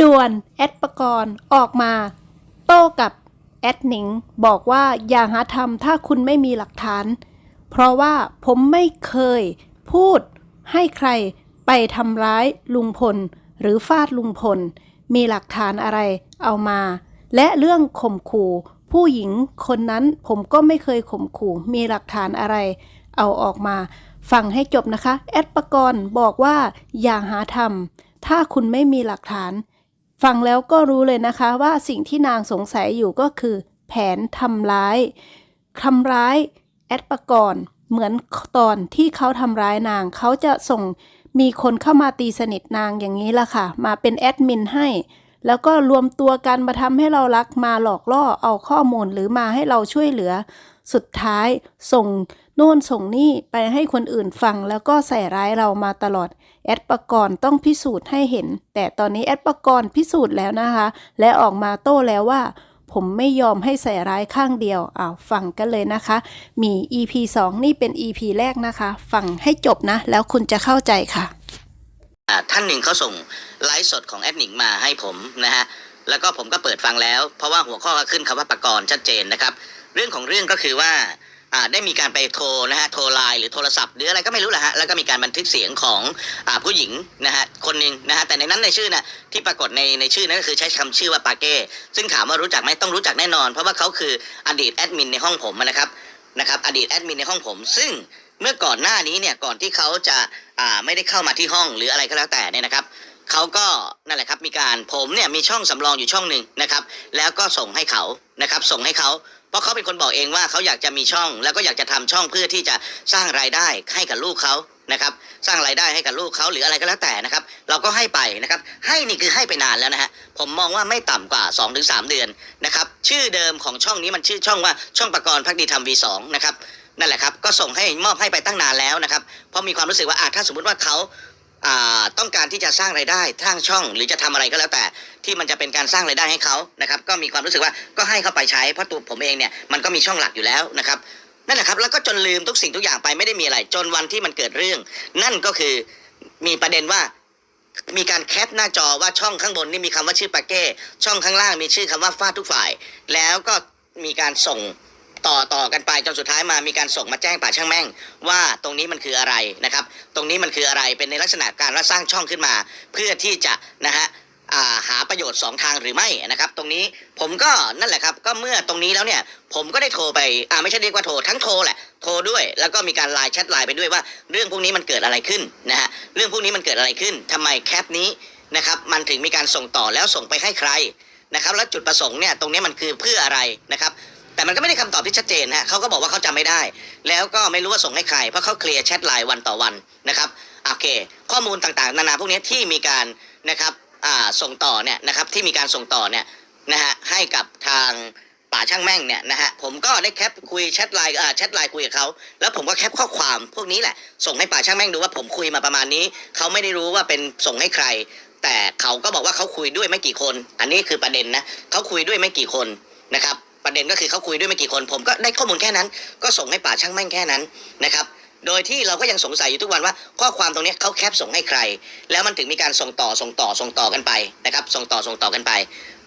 ด่วนแอดประกรณ์ออกมา โต้กับแอดหนิงบอกว่าอย่าหาทำถ้าคุณไม่มีหลักฐาน เพราะว่าผมไม่เคยพูดให้ใครไปทำร้ายลุงพล หรือฟาดลุงพล มีหลักฐานอะไรเอามา และเรื่องข่มขู่ ผู้หญิงคนนั้นผมก็ไม่เคยข่มขู่ มีหลักฐานอะไร เอาออกมาฟังให้จบนะคะ แอดประกรณ์บอกว่าอย่าหาทำถ้าคุณไม่มีหลักฐาน ฟังแล้วก็รู้เลยนะคะว่าสิ่งที่นางสงสัยอยู่ก็คือ แผนทำร้ายทำร้ายแอดประกรณ์เหมือนตอนที่เขาทำร้ายนาง เขาจะส่งมีคนเข้ามาตีสนิทนางอย่างนี้ละค่ะ มาเป็นแอดมินให้ แล้วก็รวมตัวกันมาทำให้เรารักมาหลอกล่อเอาข้อมูลหรือมาให้เราช่วยเหลือ สุดท้ายส่ง โน่นส่งนี่ไปให้คนอื่นฟังแล้วก็ใส่ร้ายเรามาตลอด แอดประกรณ์ต้องพิสูจน์ให้เห็น แต่ตอนนี้แอดประกรณ์พิสูจน์แล้วนะคะ และออกมาโต้แล้วว่า ผมไม่ยอมให้ใส่ร้ายข้างเดียวอ้าวฟังกันเลยนะคะ มี EP 2 นี่เป็น EP แรกนะคะ ฟังให้จบนะ แล้วคุณจะเข้าใจค่ะอ่าท่านหนึ่งเขาส่งไลฟ์สดของแอดหนิงมาให้ผมนะฮะแล้วก็ผมก็เปิดฟังแล้ว เพราะว่าหัวข้อก็ขึ้นคำว่าประกรณ์ชัดเจนนะครับ เรื่องของเรื่องก็คือว่า ได้มีการไปโทรนะฮะโทรไลน์หรือโทรศัพท์หรืออะไรก็ไม่รู้แหละฮะแล้วก็มีการบันทึกเสียงของอผู้หญิงนะฮะคนหนึ่งนะฮะแต่ในนั้นในชื่อน่ะที่ปรากฏในในชื่อนั้นก็คือใช้คำชื่อว่าปาเก้ซึ่งถามว่ารู้จักไหมต้องรู้จักแน่นอน เพราะว่าเขาคืออดีตแอดมินในห้องผมนะครับนะครับอดีตแอดมินในห้องผม ซึ่งเมื่อก่อนหน้านี้เนี่ยก่อนที่เขาจะอ่าไม่ได้เข้ามาที่ห้องหรืออะไรก็แล้วแต่เนี่ยนะครับ เขาก็นั่นแหละครับมีการผมเนี่ยมีช่องสำรองอยู่ช่องหนึ่งนะครับ แล้วก็ส่งให้เขานะครับ ส่งให้เขาเพราะเขาเป็นคนบอกเองว่าเขาอยากจะมีช่อง แล้วก็อยากจะทำช่องเพื่อที่จะสร้างรายได้ให้กับลูกเขานะครับ สร้างรายได้ให้กับลูกเขาหรืออะไรก็แล้วแต่นะครับ เราก็ให้ไปนะครับ ให้นี่คือให้ไปนานแล้วนะฮะผมมองว่าไม่ต่ำกว่า 2-3 เดือนนะครับชื่อเดิมของช่องนี้มันชื่อช่องว่าช่องประกรณ์พักดีธรรม V2 นะครับนั่นแหละครับก็ส่งให้มอบให้ไปตั้งนานแล้วนะครับเพราะมีความรู้สึกว่าอถ้าสมมติว่าเขา ต้องการที่จะสร้างรายได้ทางช่อง หรือจะทำอะไรก็แล้วแต่ ที่มันจะเป็นการสร้างรายได้ให้เขานะครับ ก็มีความรู้สึกว่าก็ให้เขาไปใช้เพราะตัวผมเองเนี่ยมันก็มีช่องหลักอยู่แล้วนะครับนั่นแหละครับแล้วก็จนลืมทุกสิ่งทุกอย่างไปไม่ได้มีอะไร จนวันที่มันเกิดเรื่อง นั่นก็คือมีประเด็นว่ามีการแคปหน้าจอว่าช่องข้างบนนี่มีคำว่าชื่อปาเก้ช่องข้างล่างมีชื่อคำว่าฟาดทุกฝ่าย แล้วก็มีการส่ง ต่อต่อกันไปจนสุดท้ายมามีการส่งมาแจ้งป่าช่างแม่ง ว่าตรงนี้มันคืออะไรนะครับ ตรงนี้มันคืออะไรเป็นในลักษณะการว่าสร้างช่องขึ้นมา เพื่อที่จะนะฮะาหาประโยชน์สองทางหรือไม่นะครับ ตรงนี้ผมก็นั่นแหละครับก็เมื่อตรงนี้แล้วเนี่ย ผมก็ได้โทรไปอ่าไม่ใช่เรียกว่าโทรทั้งโทรแหละโทรด้วย แล้วก็มีการไลน์แชทไลน์ไปด้วยว่า เรื่องพวกนี้มันเกิดอะไรขึ้นนะฮะเรื่องพวกนี้มันเกิดอะไรขึ้นทำไมแคปนี้นะครับมันถึงมีการส่งต่อแล้วส่งไปให้ใครนะครับ แล้วจุดประสงค์เนี่ยตรงนี้มันคือเพื่ออะไรนะครับ แต่มันก็ไม่ได้คำตอบที่ชัดเจนฮะเขาก็บอกว่าเขาจำไม่ได้ แล้วก็ไม่รู้ว่าส่งให้ใคร เพราะเขาเคลียร์แชทไลน์วันต่อวันนะครับโอเค ข้อมูลต่างๆ นานาพวกนี้ที่มีการนะครับส่งต่อเนี่ยนะครับที่มีการส่งต่อเนี่ยนะฮะให้กับทางป่าช่างแม่งเนี่ยนะฮะผมก็ได้แคปคุยแชทไลน์แชทไลน์คุยกับเขาแล้วผมก็แคปข้อความพวกนี้แหละ ส่งให้ป่าช่างแม่งดูว่าผมคุยมาประมาณนี้เขาไม่ได้รู้ว่าเป็นส่งให้ใคร แต่เขาก็บอกว่าเขาคุยด้วยไม่กี่คน อันนี้คือประเด็นนะเขาคุยด้วยไม่กี่คนนะครับ ประเด็นก็คือเขาคุยด้วยไม่กี่คน ผมก็ได้ข้อมูลแค่นั้น ก็ส่งให้ป่าช่างแม่งแค่นั้นนะครับโดยที่เราก็ยังสงสัยอยู่ทุกวันว่า ข้อความตรงนี้เขาแคปส่งให้ใคร แล้วมันถึงมีการส่งต่อส่งต่อส่งต่อกันไปนะครับส่งต่อส่งต่อกันไป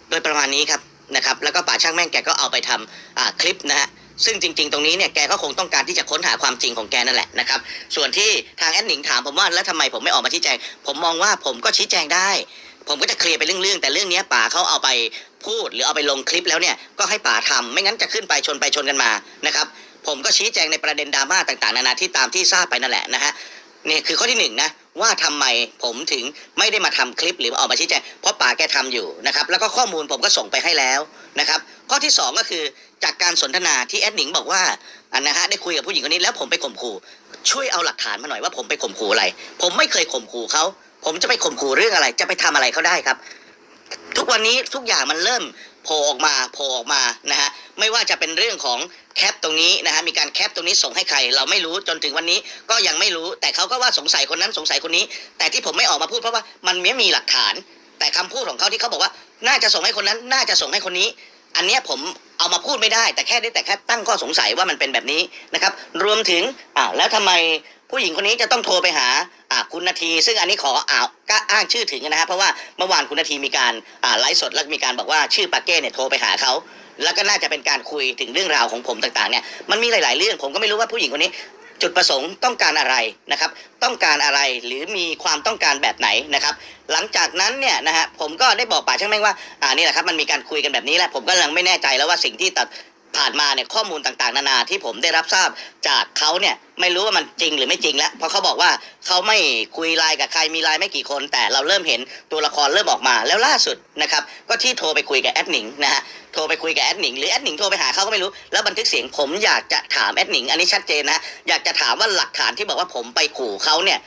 โดยประมาณนี้ครับนะครับแล้วก็ป่าช่างแม่งแกก็เอาไปทำอ่าคลิปนะฮะซึ่งจริง ๆ ตรงนี้เนี่ยแกก็คงต้องการที่จะค้นหาความจริงของแกนั่นแหละนะครับส่วนที่ทางแอดหนิงถามผมว่าแล้วทำไมผมไม่ออกมาชี้แจง ผมมองว่าผมก็ชี้แจงได้ ผมก็จะเคลียร์ไปเรื่องๆแต่เรื่องนี้ป่าเขาเอาไปพูดหรือเอาไปลงคลิปแล้วเนี่ยก็ให้ป่าทำไม่งั้นจะขึ้นไปชนไปชนกันมานะครับผมก็ชี้แจงในประเด็นดราม่าต่าง ๆ นานาที่ตามที่ทราบไปนั่นแหละนะฮะนี่คือข้อที่หนึ่งนะว่าทำไมผมถึงไม่ได้มาทำคลิปหรือออกมาชี้แจงเพราะป่าแกทำอยู่นะครับแล้วก็ข้อมูลผมก็ส่งไปให้แล้วนะครับข้อที่สองก็คือจากการสนทนาที่แอดหนิงบอกว่าอันนะฮะได้คุยกับผู้หญิงคนนี้แล้วผมไปข่มขู่ช่วยเอาหลักฐานมาหน่อยว่าผมไปข่มขู่อะไร ผมไม่เคยข่มขู่เขาผมจะไปข่มขู่เรื่องอะไร จะไปทำอะไรเขาได้ครับ ทุกวันนี้ทุกอย่างมันเริ่มโผล่ออกมาโผล่ออกมานะฮะไม่ว่าจะเป็นเรื่องของแคปตรงนี้นะฮะมีการแคปตรงนี้ส่งให้ใคร เราไม่รู้จนถึงวันนี้ก็ยังไม่รู้ แต่เขาก็ว่าสงสัยคนนั้นสงสัยคนนี้ แต่ที่ผมไม่ออกมาพูดเพราะว่ามันไม่มีหลักฐาน แต่คำพูดของเขาที่เขาบอกว่า น่าจะส่งให้คนนั้นน่าจะส่งให้คนนี้ อันเนี้ยผมเอามาพูดไม่ได้ แต่แค่ได้แต่แค่ตั้งข้อสงสัยว่ามันเป็นแบบนี้นะครับ รวมถึงอ่าแล้วทำไม ผู้หญิงคนนี้จะต้องโทรไปหาคุณนาที ซึ่งอันนี้ขออ่าวก็อ้างชื่อถึงนะฮะเพราะว่าเมื่อวานคุณนาทีมีการไลฟ์สดแล้วมีการบอกว่าชื่อปาเก้เนี่ยโทรไปหาเขาแล้วก็น่าจะเป็นการคุยถึงเรื่องราวของผมต่างๆเนี่ยมันมีหลาย ๆ เรื่องผมก็ไม่รู้ว่าผู้หญิงคนนี้ จุดประสงค์ต้องการอะไรนะครับ ต้องการอะไรหรือมีความต้องการแบบไหนนะครับ หลังจากนั้นเนี่ยนะฮะผมก็ได้บอกป่าช่างแม่งว่าอ่านี่แหละครับมันมีการคุยกันแบบนี้แหละผมก็ยังไม่แน่ใจแล้วว่าสิ่งที่ตัด ผ่านมาเนี่ยข้อมูลต่างๆ นานาที่ผมได้รับทราบจากเขาเนี่ยไม่รู้ว่ามันจริงหรือไม่จริงแล้วเพราะเขาบอกว่าเขาไม่คุยไลน์กับใครมีไลน์ไม่กี่คน แต่เราเริ่มเห็นตัวละครเริ่มออกมาแล้วล่าสุดนะครับก็ที่โทรไปคุยกับแอดหนิงนะฮะโทรไปคุยกับแอดหนิงหรือแอดหนิงโทรไปหาเขาก็ไม่รู้แล้วบันทึกเสียงผมอยากจะถามแอดหนิงอันนี้ชัดเจนนะอยากจะถามว่าหลักฐานที่บอกว่าผมไปขู่เขาเนี่ย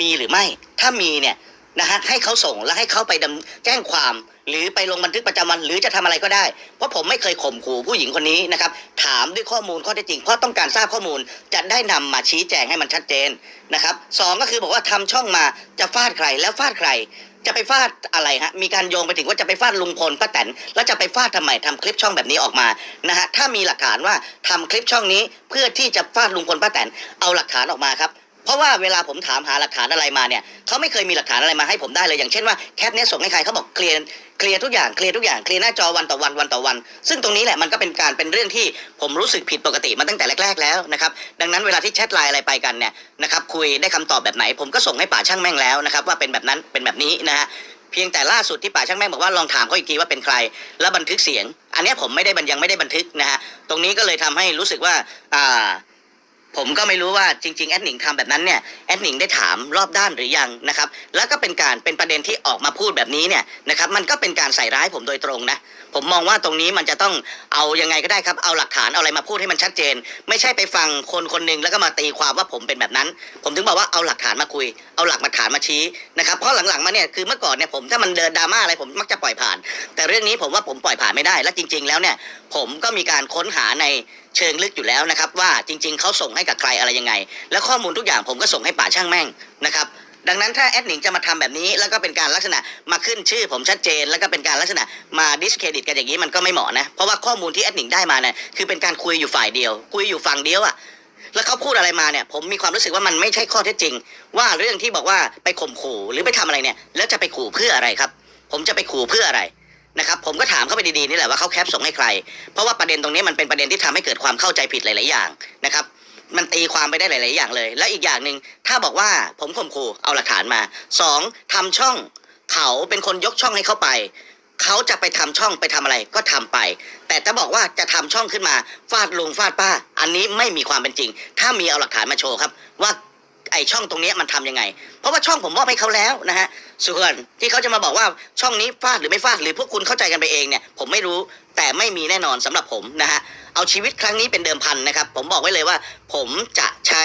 มีหรือไม่ถ้ามีเนี่ยนะฮะให้เขาส่งแล้วให้เขาไปดำแจ้งความ หรือไปลงบันทึกประจำวัน หรือจะทำอะไรก็ได้ เพราะผมไม่เคยข่มขู่ผู้หญิงคนนี้นะครับถามด้วยข้อมูลข้อเท็จจริง เพราะต้องการทราบข้อมูลจะได้นำมาชี้แจงให้มันชัดเจนนะครับสองก็คือบอกว่าทำช่องมาจะฟาดใครแล้วฟาดใครจะไปฟาดอะไรฮะ มีการโยงไปถึงว่าจะไปฟาดลุงพลป้าแตน แล้วจะไปฟาดทำไมทำคลิปช่องแบบนี้ออกมา นะฮะ ถ้ามีหลักฐานว่าทำคลิปช่องนี้เพื่อที่จะฟาดลุงพลป้าแตน เอาหลักฐานออกมาครับ เพราะว่าเวลาผมถามหาหลักฐานอะไรมาเนี่ยเขาไม่เคยมีหลักฐานอะไรมาให้ผมได้เลยอย่างเช่นว่าแคปเนี้ยส่งให้ใครเขาบอกเคลียร์เคลียร์ทุกอย่างเคลียร์ทุกอย่างเคลียร์หน้าจอวันต่อวันวันต่อวัน ซึ่งตรงนี้แหละมันก็เป็นการเป็นเรื่องที่ผมรู้สึกผิดปกติมาตั้งแต่แรก ๆแล้วนะครับดังนั้นเวลาที่แชทไลน์อะไรไปกันเนี่ยนะครับคุยได้คำตอบแบบไหน ผมก็ส่งให้ป่าช่างแม่งแล้วนะครับว่าเป็นแบบนั้นเป็นแบบนี้นะฮะเพียงแต่ล่าสุดที่ป่าช่างแม่งบอกว่าลองถามเขาอีกทีว่าเป็นใคร แล้วบันทึกเสียง อันนี้ผมไม่ได้บันยังไม่ได้บันทึกนะฮะตรงนี้ก็เลยทำให้รู้สึกว่าอ่า ผมก็ไม่รู้ว่าจริงๆแอดหนิงทำแบบนั้นเนี่ยแอดหนิงได้ถามรอบด้านหรือยังนะครับแล้วก็เป็นการเป็นประเด็นที่ออกมาพูดแบบนี้เนี่ยนะครับมันก็เป็นการใส่ร้ายผมโดยตรงนะผมมองว่าตรงนี้มันจะต้องเอายังไงก็ได้ครับเอาหลักฐานเอาอะไรมาพูดให้มันชัดเจน ไม่ใช่ไปฟังคนคนหนึ่งแล้วก็มาตีความว่าผมเป็นแบบนั้น ผมถึงบอกว่าเอาหลักฐานมาคุย เอาหลักมาฐานมาชี้นะครับเพราะหลังๆมาเนี่ยคือเมื่อก่อนเนี่ยผมถ้ามันเดินดราม่าอะไรผมมักจะปล่อยผ่าน แต่เรื่องนี้ผมว่าผมปล่อยผ่านไม่ได้ และจริง ๆ แล้วเนี่ยผมก็มีการค้นหาในเชิงลึกอยู่แล้วนะครับ ว่าจริง ๆเขาส่งให้กับใครอะไรยังไง และข้อมูลทุกอย่างผมก็ส่งให้ป่าช่างแม่งนะครับดังนั้นถ้าแอดหนิงจะมาทำแบบนี้ แล้วก็เป็นการลักษณะมาขึ้นชื่อผมชัดเจน แล้วก็เป็นการลักษณะมาดิสเครดิตกันอย่างนี้มันก็ไม่เหมาะนะ เพราะว่าข้อมูลที่แอดหนิงได้มาเนี่ยคือเป็นการคุยอยู่ฝ่ายเดียว คุยอยู่ฝั่งเดียวอะแล้วเขาพูดอะไรมาเนี่ยผมมีความรู้สึกว่ามันไม่ใช่ข้อเท็จจริง ว่าเรื่องที่บอกว่าไปข่มขู่หรือไปทำอะไรเนี่ย แล้วจะไปขู่เพื่ออะไรครับ ผมจะไปขู่เพื่ออะไร นะครับผมก็ถามเขาไปดีๆนี่แหละว่าเขาแคปส่งให้ใคร เพราะว่าประเด็นตรงนี้มันเป็นประเด็นที่ทำให้เกิดความเข้าใจผิดหลาย ๆ อย่างนะครับมันตีความไปได้หลาย ๆ อย่างเลย และอีกอย่างหนึ่งถ้าบอกว่าผมข่มขู่เอาหลักฐานมาสองทำช่องเขาเป็นคนยกช่องให้เขาไป เขาจะไปทำช่องไปทำอะไรก็ทำไป แต่จะบอกว่าจะทำช่องขึ้นมาฟาดลุงฟาดป้า อันนี้ไม่มีความเป็นจริง ถ้ามีเอาหลักฐานมาโชว์ครับว่า ไอช่องตรงนี้มันทำยังไง เพราะว่าช่องผมมอบให้เขาแล้วนะฮะส่วนที่เขาจะมาบอกว่าช่องนี้ฟาดหรือไม่ฟาดหรือพวกคุณเข้าใจกันไปเองเนี่ยผมไม่รู้แต่ไม่มีแน่นอนสำหรับผมนะฮะเอาชีวิตครั้งนี้เป็นเดิมพันนะครับ ผมบอกไว้เลยว่า ผมจะใช้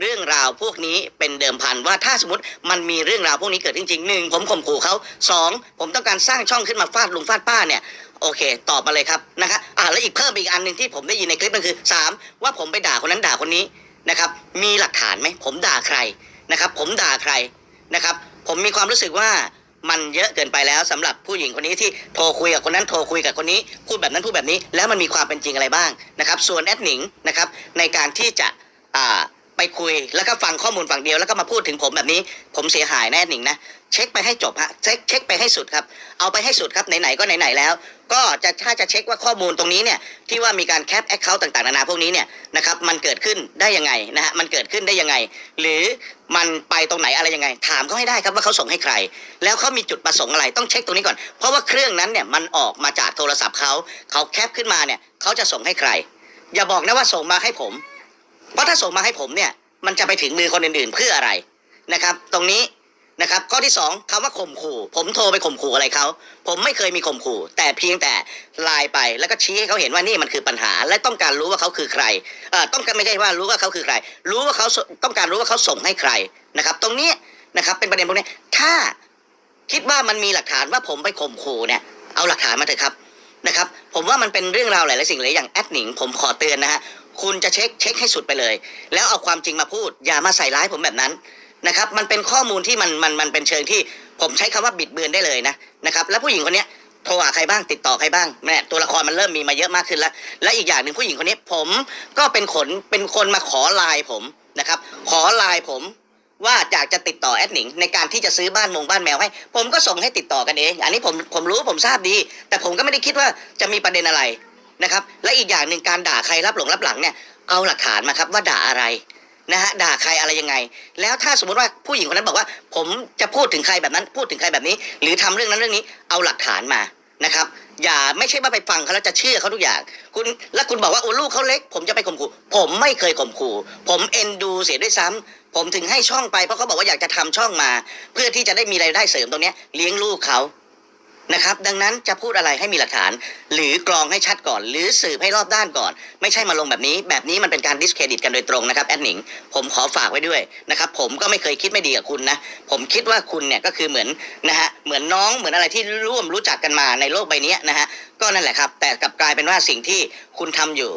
เรื่องราวพวกนี้เป็นเดิมพันว่าถ้าสมมติมันมีเรื่องราวพวกนี้เกิดจริงๆหนึ่งผมข่มขู่เขาสองผมต้องการสร้างช่องขึ้นมาฟาดลุงฟาดป้าเนี่ยโอเค ตอบมาเลยครับนะคะอ่าแล้วอีกเพิ่มอีกอันหนึ่งที่ผมได้ยินในคลิปนั่นคือสามว่าผมไปด่าคนนั้นด่าคนนี้ นะครับ มีหลักฐานไหมผมด่าใครนะครับ ผมด่าใครนะครับ ผมมีความรู้สึกว่ามันเยอะเกินไปแล้วสำหรับผู้หญิงคนนี้ที่โทรคุยกับคนนั้นโทรคุยกับคนนี้ พูดแบบนั้นพูดแบบนี้ แล้วมันมีความเป็นจริงอะไรบ้างนะครับ ส่วนแอดหนิงนะครับในการที่จะอ่า ไปคุยแล้วก็ฟังข้อมูลฝั่งเดียวแล้วก็มาพูดถึงผมแบบนี้ ผมเสียหายแน่หนิงนะเช็คไปให้จบฮะเช็คเช็คไปให้สุดครับ เอาไปให้สุดครับไหนๆก็ไหนๆแล้ว ก็จะถ้าจะเช็คว่าข้อมูลตรงนี้เนี่ยที่ว่ามีการแคปแอคเคาท์ต่างๆนานาพวกนี้เนี่ยนะครับมันเกิดขึ้นได้ยังไงนะฮะมันเกิดขึ้นได้ยังไง หรือมันไปตรงไหนอะไรยังไง ถามเขาให้ได้ครับว่าเขาส่งให้ใคร แล้วเขามีจุดประสงค์อะไรต้องเช็คตรงนี้ก่อน เพราะว่าเครื่องนั้นเนี่ยมันออกมาจากโทรศัพท์เขาเขาแคปขึ้นมาเนี่ยเขาจะส่งให้ใคร อย่าบอกนะว่าส่งมาให้ผม เพราะถ้าส่งมาให้ผมเนี่ย มันจะไปถึงมือคนอื่นๆ เพื่ออะไรนะครับ ตรงนี้นะครับ ข้อที่สองคำว่าข่มขู่ ผมโทรไปข่มขู่อะไรเขาผมไม่เคยมีข่มขู่ แต่เพียงแต่ไลน์ไปแล้วก็ชี้ให้เขาเห็นว่านี่มันคือปัญหา และต้องการรู้ว่าเขาคือใครเอ่อต้องการไม่ใช่ว่ารู้ว่าเขาคือใคร รู้ว่าเขาต้องการรู้ว่าเขาส่งให้ใครนะครับ ตรงนี้นะครับเป็นประเด็นพวกนี้ถ้าคิดว่ามันมีหลักฐานว่าผมไปข่มขู่เนี่ย เอาหลักฐานมาเถอะครับนะครับ ผมว่ามันเป็นเรื่องราวหลายๆสิ่งหลายอย่างแอดหนิงผมขอเตือนนะฮะ คุณจะเช็คเช็คให้สุดไปเลย แล้วเอาความจริงมาพูด อย่ามาใส่ร้ายผมแบบนั้นนะครับ มันเป็นข้อมูลที่มันมันมันเป็นเชิงที่ผมใช้คำว่าบิดเบือนได้เลยนะนะครับ แล้วผู้หญิงคนเนี้ยโทรหาใครบ้างติดต่อใครบ้างแม่ตัวละครมันเริ่มมีมาเยอะมากขึ้นแล้ว และอีกอย่างหนึ่งผู้หญิงคนนี้ผมก็เป็นคนเป็นคนมาขอไลน์ผมนะครับ ขอไลน์ผมว่าอยากจะติดต่อแอดหนิงในการที่จะซื้อบ้านมงบ้านแมวให้ ผมก็ส่งให้ติดต่อกันเอง อันนี้ผมผมรู้ผมทราบดี แต่ผมก็ไม่ได้คิดว่าจะมีประเด็นอะไร นะครับ และอีกอย่างหนึ่งการด่าใครรับหลงรับหลังเนี่ยเอาหลักฐานมาครับว่าด่าอะไรนะฮะด่าใครอะไรยังไง แล้วถ้าสมมติว่าผู้หญิงคนนั้นบอกว่า ผมจะพูดถึงใครแบบนั้นพูดถึงใครแบบนี้ หรือทำเรื่องนั้นเรื่องนี้เอาหลักฐานมานะครับ อย่าไม่ใช่ว่าไปฟังเขาแล้วจะเชื่อเขาทุกอย่าง คุณแล้วคุณบอกว่าโอ้ลูกเขาเล็ก ผมจะไปข่มขู่ผมไม่เคยข่มขู่ ผมเอ็นดูเสียด้วยซ้ำผมถึงให้ช่องไปเพราะเขาบอกว่าอยากจะทำช่องมา เพื่อที่จะได้มีรายได้เสริมตรงนี้เลี้ยงลูกเขา นะครับ ดังนั้นจะพูดอะไรให้มีหลักฐาน หรือกรองให้ชัดก่อน หรือสืบให้รอบด้านก่อน ไม่ใช่มาลงแบบนี้ แบบนี้มันเป็นการดิสเครดิตกันโดยตรงนะครับแอดหนิงผมขอฝากไว้ด้วยนะครับผมก็ไม่เคยคิดไม่ดีกับคุณนะ ผมคิดว่าคุณเนี่ยก็คือเหมือนนะฮะเหมือนน้องเหมือนอะไรที่ร่วมรู้จักกันมาในโลกใบนี้นะฮะก็นั่นแหละครับ แต่กลับกลายเป็นว่าสิ่งที่คุณทำอยู่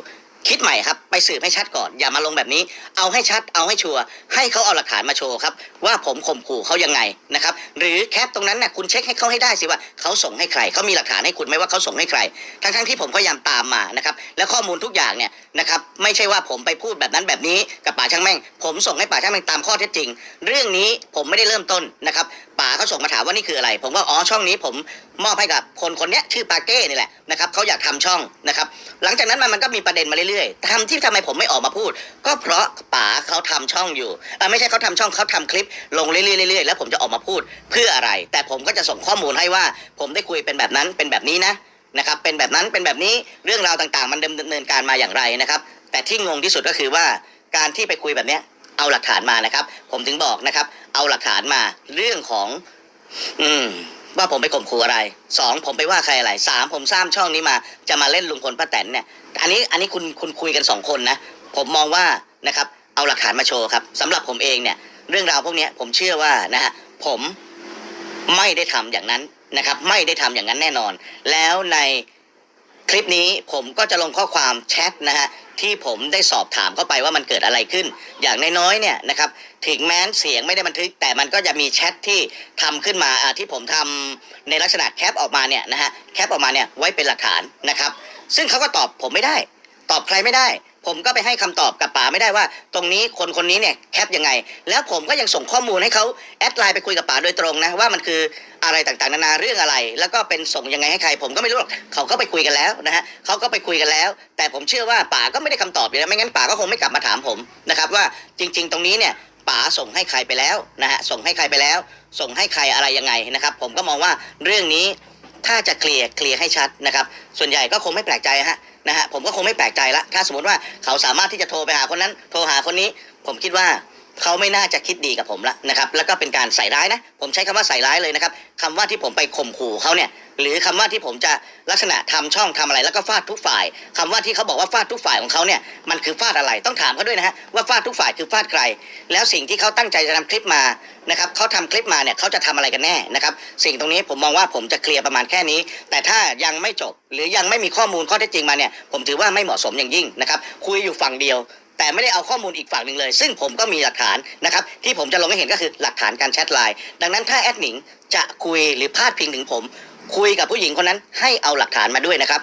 คิดใหม่ครับ ไปสืบให้ชัดก่อน อย่ามาลงแบบนี้ เอาให้ชัดเอาให้ชัวร์ให้เขาเอาหลักฐานมาโชว์ครับ ว่าผมข่มขู่เขายังไงนะครับ หรือแคปตรงนั้นน่ะคุณเช็คให้เขาให้ได้สิว่าเขาส่งให้ใครเขามีหลักฐานให้คุณไหมว่าเขาส่งให้ใคร ทั้งๆที่ผมก็พยายามตามมานะครับ แล้วข้อมูลทุกอย่างเนี่ยนะครับไม่ใช่ว่าผมไปพูดแบบนั้นแบบนี้กับป่าช่างแม่ง ผมส่งให้ป่าช่างแม่งตามข้อเท็จจริง เรื่องนี้ผมไม่ได้เริ่มต้นนะครับ ป่าเขาส่งมาถามว่านี่คืออะไร ผมก็อ๋อช่องนี้ผมมอบให้กับคนคนนี้ชื่อปาเก้นี่แหละนะครับเขาอยากทำช่องนะครับ หลังจากนั้นมันมันก็มีประเด็นมาเรื่อยๆทำที่ทำไมผมไม่ออกมาพูด ก็เพราะป๋าเขาทำช่องอยู่ไม่ใช่เขาทำช่องเขาทำคลิป ลงเรื่อยๆเรื่อยๆแล้วผมจะออกมาพูดเพื่ออะไร แต่ผมก็จะส่งข้อมูลให้ว่า ผมได้คุยเป็นแบบนั้นเป็นแบบนี้นะนะครับเป็นแบบนั้นเป็นแบบนี้เรื่องราวต่างๆ มันดำเนินการมาอย่างไรนะครับ แต่ที่งงที่สุดก็คือว่าการที่ไปคุยแบบนี้เอาหลักฐานมานะครับ ผมถึงบอกนะครับ เอาหลักฐานมา เรื่องของ อืม ว่าผมไปข่มขู่อะไรสองผมไปว่าใครอะไรสามผมสร้างช่องนี้มา จะมาเล่นลุงพลป้าแตนเนี่ย อันนี้อันนี้คุณคุณคุยกันสองคนนะผมมองว่านะครับ เอาหลักฐานมาโชว์ครับสำหรับผมเองเนี่ย เรื่องราวพวกนี้ผมเชื่อว่านะฮะผมไม่ได้ทำอย่างนั้นนะครับ ไม่ได้ทำอย่างนั้นแน่นอน แล้วใน คลิปนี้ผมก็จะลงข้อความแชทนะฮะที่ผมได้สอบถามเข้าไปว่ามันเกิดอะไรขึ้น อย่างน้อยๆเนี่ยนะครับถึงแม้เสียงไม่ได้บันทึก แต่มันก็จะมีแชทที่ทำขึ้นมาอ่าที่ผมทำในลักษณะแคปออกมาเนี่ยนะฮะแคปออกมาเนี่ยไว้เป็นหลักฐานนะครับ ซึ่งเขาก็ตอบผมไม่ได้ ตอบใครไม่ได้ ผมก็ไปให้คำตอบกับป๋าไม่ได้ว่า ตรงนี้คนคนนี้เนี่ยแคปยังไง แล้วผมก็ยังส่งข้อมูลให้เขาแอดไลน์ไปคุยกับป๋าโดยตรงนะว่ามันคืออะไรต่างๆนานาเรื่องอะไร แล้วก็เป็นส่งยังไงให้ใคร ผมก็ไม่รู้หรอกเขาก็ไปคุยกันแล้วนะฮะเขาก็ไปคุยกันแล้ว แต่ผมเชื่อว่าป๋าก็ไม่ได้คำตอบอยู่แล้วไม่งั้นป๋าก็คงไม่กลับมาถามผมนะครับว่าจริง ๆ ตรงนี้เนี่ยป๋าส่งให้ใครไปแล้วนะฮะส่งให้ใครไปแล้ว ส่งให้ใครอะไรยังไงนะครับ ผมก็มองว่าเรื่องนี้ถ้าจะเคลียร์เคลียร์ให้ชัดนะครับ ส่วนใหญ่ก็คงไม่แปลกใจฮะ นะฮะผมก็คงไม่แปลกใจละถ้าสมมติว่าเขาสามารถที่จะโทรไปหาคนนั้น โทรหาคนนี้ ผมคิดว่าเขาไม่น่าจะคิดดีกับผมละนะครับ แล้วก็เป็นการใส่ร้ายนะ ผมใช้คำว่าใส่ร้ายเลยนะครับคำว่าที่ผมไปข่มขู่เขาเนี่ย หรือคำว่าที่ผมจะลักษณะทำช่องทำอะไรแล้วก็ฟาดทุกฝ่ายคำว่าที่เขาบอกว่าฟาดทุกฝ่ายของเขาเนี่ยมันคือฟาดอะไรต้องถามเขาด้วยนะฮะว่าฟาดทุกฝ่ายคือฟาดใคร แล้วสิ่งที่เขาตั้งใจจะทำคลิปมานะครับเขาทำคลิปมาเนี่ยเขาจะทำอะไรกันแน่นะครับสิ่งตรงนี้ผมมองว่าผมจะเคลียร์ประมาณแค่นี้ แต่ถ้ายังไม่จบหรือยังไม่มีข้อมูลข้อเท็จจริงมาเนี่ยผมถือว่าไม่เหมาะสมอย่างยิ่งนะครับคุยอยู่ฝั่งเดียวแต่ไม่ได้เอาข้อมูลอีกฝั่งหนึ่งเลย ซึ่งผมก็มีหลักฐานนะครับ ที่ผมจะลงให้เห็นก็คือหลักฐานการแชทไลน์ดังนั้นถ้าแอดหนิงจะคุยหรือพาดพิงถึงผม คุยกับผู้หญิงคนนั้นให้เอาหลักฐานมาด้วยนะครับ